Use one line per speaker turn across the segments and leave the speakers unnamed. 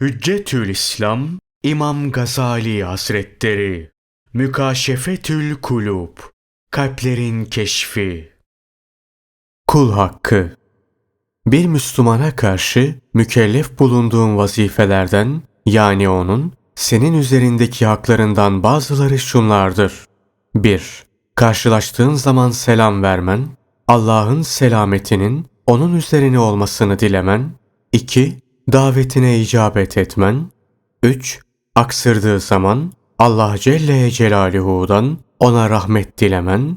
Hüccetül İslam İmam Gazali Hazretleri Mükaşefetül Kulub Kalplerin Keşfi Kul Hakkı Bir Müslümana karşı mükellef bulunduğun vazifelerden yani onun senin üzerindeki haklarından bazıları şunlardır. 1. Karşılaştığın zaman selam vermen, Allah'ın selametinin onun üzerine olmasını dilemen. 2 davetine icabet etmen. 3. Aksırdığı zaman Allah Celle Celaluhu'dan ona rahmet dilemen.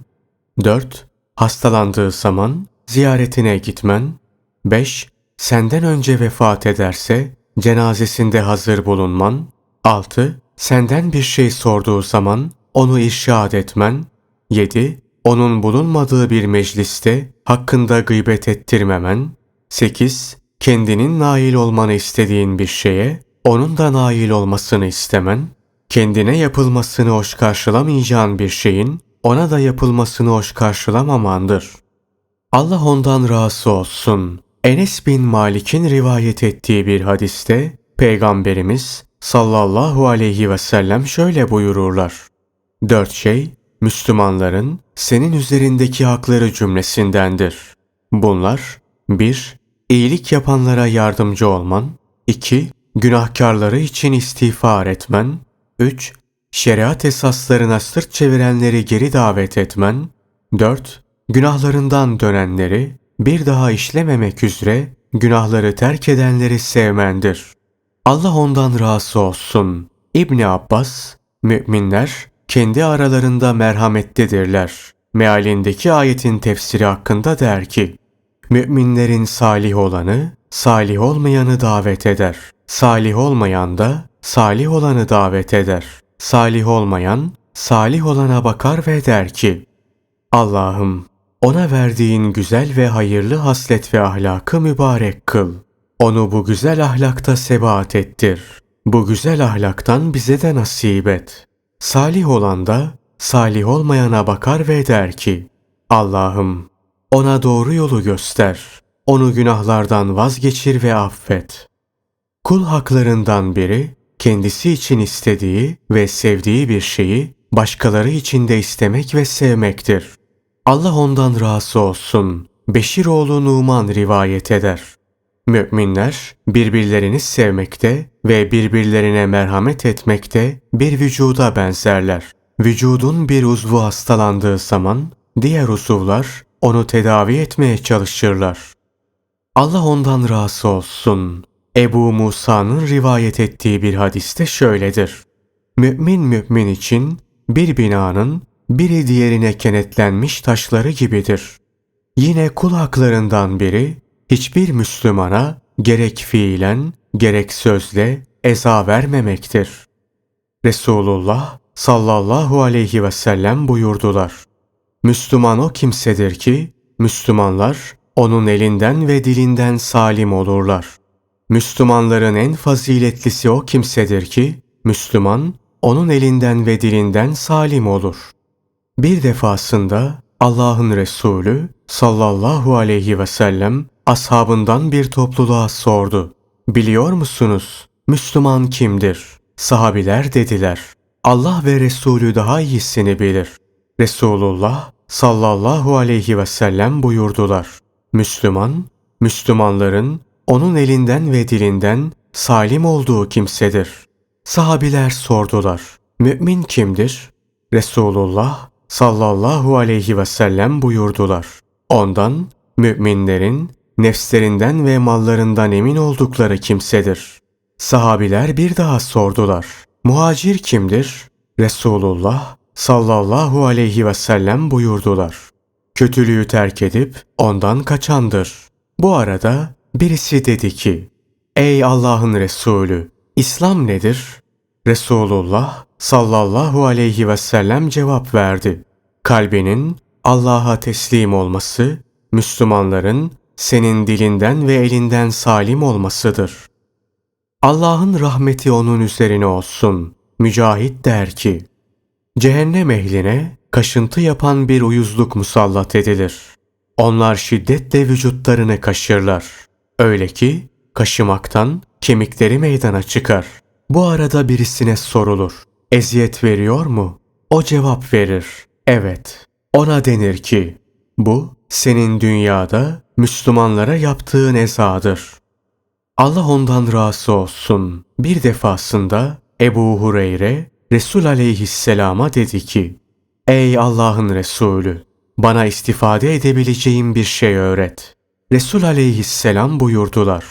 4. Hastalandığı zaman ziyaretine gitmen. 5. Senden önce vefat ederse cenazesinde hazır bulunman. 6. Senden bir şey sorduğu zaman onu irşad etmen. 7. Onun bulunmadığı bir mecliste hakkında gıybet ettirmemen. 8 kendinin nail olmanı istediğin bir şeye, onun da nail olmasını istemen, kendine yapılmasını hoş karşılamayacağın bir şeyin, ona da yapılmasını hoş karşılamamandır. Allah ondan razı olsun. Enes bin Malik'in rivayet ettiği bir hadiste, Peygamberimiz sallallahu aleyhi ve sellem şöyle buyururlar. Dört şey, Müslümanların senin üzerindeki hakları cümlesindendir. Bunlar, bir, İyilik yapanlara yardımcı olman. 2. Günahkarları için istiğfar etmen. 3. Şeriat esaslarına sırt çevirenleri geri davet etmen. 4. Günahlarından dönenleri bir daha işlememek üzere günahları terk edenleri sevmendir. Allah ondan razı olsun. İbni Abbas, müminler kendi aralarında merhamettedirler. Mealindeki ayetin tefsiri hakkında der ki, Müminlerin salih olanı, salih olmayanı davet eder. Salih olmayan da salih olanı davet eder. Salih olmayan, salih olana bakar ve der ki, Allah'ım ona verdiğin güzel ve hayırlı haslet ve ahlakı mübarek kıl. Onu bu güzel ahlakta sebat ettir. Bu güzel ahlaktan bize de nasip et. Salih olan da salih olmayana bakar ve der ki, Allah'ım ona doğru yolu göster. Onu günahlardan vazgeçir ve affet. Kul haklarından biri kendisi için istediği ve sevdiği bir şeyi başkaları için de istemek ve sevmektir. Allah ondan razı olsun. Beşir oğlu Numan rivayet eder. Müminler birbirlerini sevmekte ve birbirlerine merhamet etmekte bir vücuda benzerler. Vücudun bir uzvu hastalandığı zaman diğer uzuvlar onu tedavi etmeye çalışırlar. Allah ondan razı olsun. Ebu Musa'nın rivayet ettiği bir hadiste şöyledir. Mümin mümin için bir binanın biri diğerine kenetlenmiş taşları gibidir. Yine kul haklarından biri hiçbir Müslümana gerek fiilen gerek sözle eza vermemektir. Resulullah sallallahu aleyhi ve sellem buyurdular. Müslüman o kimsedir ki Müslümanlar onun elinden ve dilinden salim olurlar. Müslümanların en faziletlisi o kimsedir ki Müslüman onun elinden ve dilinden salim olur. Bir defasında Allah'ın Resulü sallallahu aleyhi ve sellem ashabından bir topluluğa sordu. Biliyor musunuz Müslüman kimdir? Sahabiler dediler. Allah ve Resulü daha iyisini bilir. Resulullah sallallahu aleyhi ve sellem buyurdular. Müslüman, Müslümanların onun elinden ve dilinden salim olduğu kimsedir. Sahabiler sordular. Mümin kimdir? Resulullah sallallahu aleyhi ve sellem buyurdular. Ondan müminlerin nefslerinden ve mallarından emin oldukları kimsedir. Sahabiler bir daha sordular. Muhacir kimdir? Resulullah sallallahu aleyhi ve sellem buyurdular. Kötülüğü terk edip ondan kaçandır. Bu arada birisi dedi ki, Ey Allah'ın Resulü, İslam nedir? Resulullah sallallahu aleyhi ve sellem cevap verdi. Kalbinin Allah'a teslim olması, Müslümanların senin dilinden ve elinden salim olmasıdır. Allah'ın rahmeti onun üzerine olsun. Mücahit der ki, Cehennem ehline kaşıntı yapan bir uyuzluk musallat edilir. Onlar şiddetle vücutlarını kaşırlar. Öyle ki kaşımaktan kemikleri meydana çıkar. Bu arada birisine sorulur. Eziyet veriyor mu? O cevap verir. Evet. Ona denir ki, bu senin dünyada Müslümanlara yaptığın ezadır. Allah ondan razı olsun. Bir defasında Ebu Hureyre Resul aleyhisselama dedi ki, Ey Allah'ın Resulü! Bana istifade edebileceğim bir şey öğret. Resul aleyhisselam buyurdular.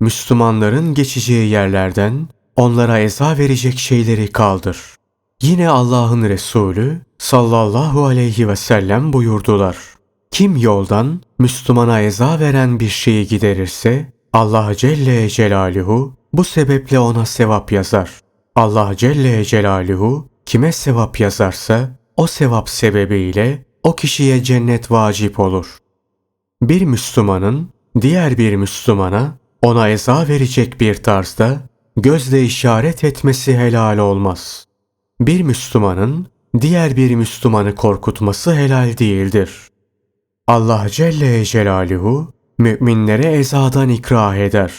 Müslümanların geçeceği yerlerden onlara eza verecek şeyleri kaldır. Yine Allah'ın Resulü sallallahu aleyhi ve sellem buyurdular. Kim yoldan Müslümana eza veren bir şeyi giderirse Allah Celle Celaluhu bu sebeple ona sevap yazar. Allah Celle Celaluhu kime sevap yazarsa o sevap sebebiyle o kişiye cennet vacip olur. Bir Müslümanın diğer bir Müslümana ona eza verecek bir tarzda gözle işaret etmesi helal olmaz. Bir Müslümanın diğer bir Müslümanı korkutması helal değildir. Allah Celle Celaluhu müminlere ezadan ikrah eder.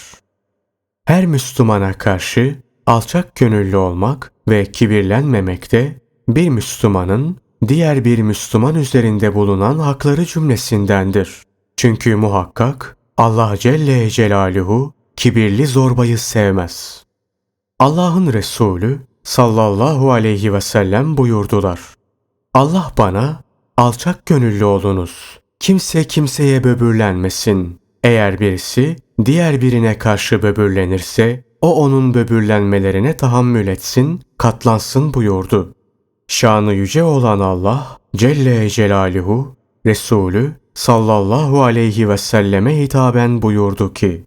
Her Müslümana karşı alçak gönüllü olmak ve kibirlenmemek de bir Müslümanın diğer bir Müslüman üzerinde bulunan hakları cümlesindendir. Çünkü muhakkak Allah Celle Celaluhu kibirli zorbayı sevmez. Allah'ın Resulü sallallahu aleyhi ve sellem buyurdular. Allah bana alçak gönüllü olunuz. Kimse kimseye böbürlenmesin. Eğer birisi diğer birine karşı böbürlenirse o onun böbürlenmelerine tahammül etsin, katlansın buyurdu. Şanı yüce olan Allah Celle Celaluhu Resulü sallallahu aleyhi ve selleme hitaben buyurdu ki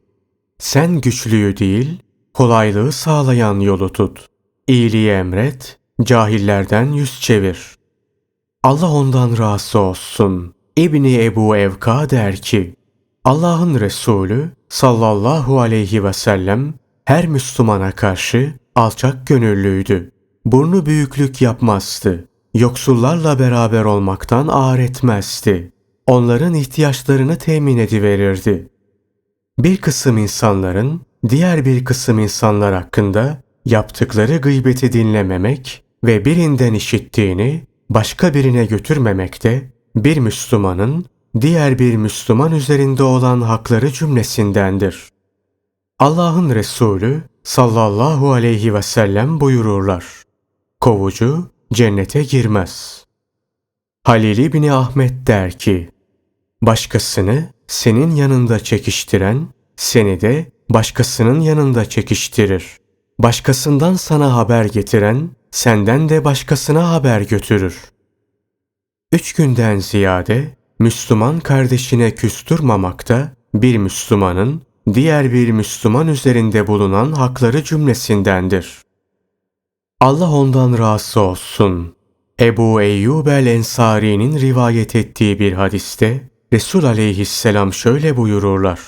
Sen güçlüyü değil kolaylığı sağlayan yolu tut. İyiliği emret, cahillerden yüz çevir. Allah ondan razı olsun. İbni Ebu Evka der ki Allah'ın Resulü sallallahu aleyhi ve sellem her Müslümana karşı alçak gönüllüydü. Burnu büyüklük yapmazdı. Yoksullarla beraber olmaktan ağır etmezdi. Onların ihtiyaçlarını temin ediverirdi. Bir kısım insanların diğer bir kısım insanlar hakkında yaptıkları gıybeti dinlememek ve birinden işittiğini başka birine götürmemek de bir Müslümanın diğer bir Müslüman üzerinde olan hakları cümlesindendir. Allah'ın Resulü sallallahu aleyhi ve sellem buyururlar. Kovucu cennete girmez. Halil İbni Ahmet der ki, Başkasını senin yanında çekiştiren, seni de başkasının yanında çekiştirir. Başkasından sana haber getiren, senden de başkasına haber götürür. Üç günden ziyade Müslüman kardeşine küstürmamakta bir Müslümanın diğer bir Müslüman üzerinde bulunan hakları cümlesindendir. Allah ondan razı olsun. Ebu Eyyub el-Ensari'nin rivayet ettiği bir hadiste Resul aleyhisselam şöyle buyururlar.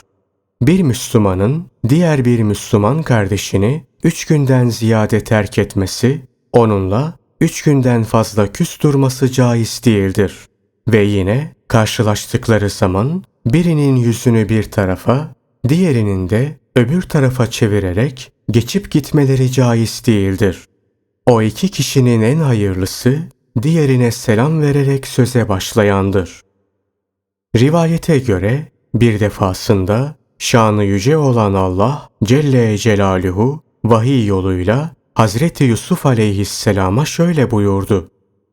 Bir Müslümanın diğer bir Müslüman kardeşini üç günden ziyade terk etmesi, onunla üç günden fazla küs durması caiz değildir. Ve yine karşılaştıkları zaman birinin yüzünü bir tarafa, diğerinin de öbür tarafa çevirerek geçip gitmeleri caiz değildir. O iki kişinin en hayırlısı diğerine selam vererek söze başlayandır. Rivayete göre bir defasında şanı yüce olan Allah Celle Celaluhu vahiy yoluyla Hazreti Yusuf aleyhisselama şöyle buyurdu.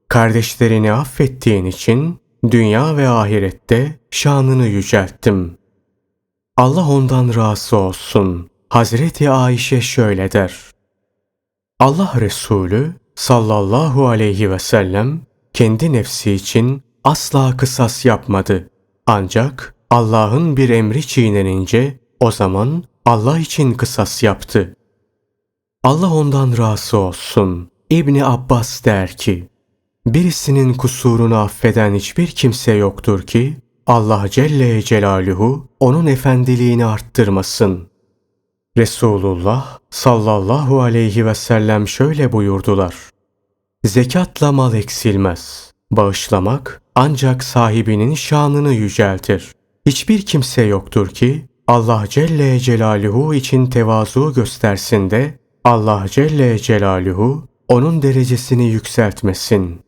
Kardeşlerini affettiğin için dünya ve ahirette şanını yücelttim. Allah ondan razı olsun. Hazreti Ayşe şöyle der. Allah Resulü sallallahu aleyhi ve sellem kendi nefsi için asla kısas yapmadı. Ancak Allah'ın bir emri çiğnenince o zaman Allah için kısas yaptı. Allah ondan razı olsun. İbni Abbas der ki, birisinin kusurunu affeden hiçbir kimse yoktur ki, Allah Celle Celaluhu onun efendiliğini arttırmasın. Resulullah sallallahu aleyhi ve sellem şöyle buyurdular. Zekatla mal eksilmez. Bağışlamak ancak sahibinin şanını yüceltir. Hiçbir kimse yoktur ki Allah Celle Celaluhu için tevazu göstersin de Allah Celle Celaluhu onun derecesini yükseltmesin.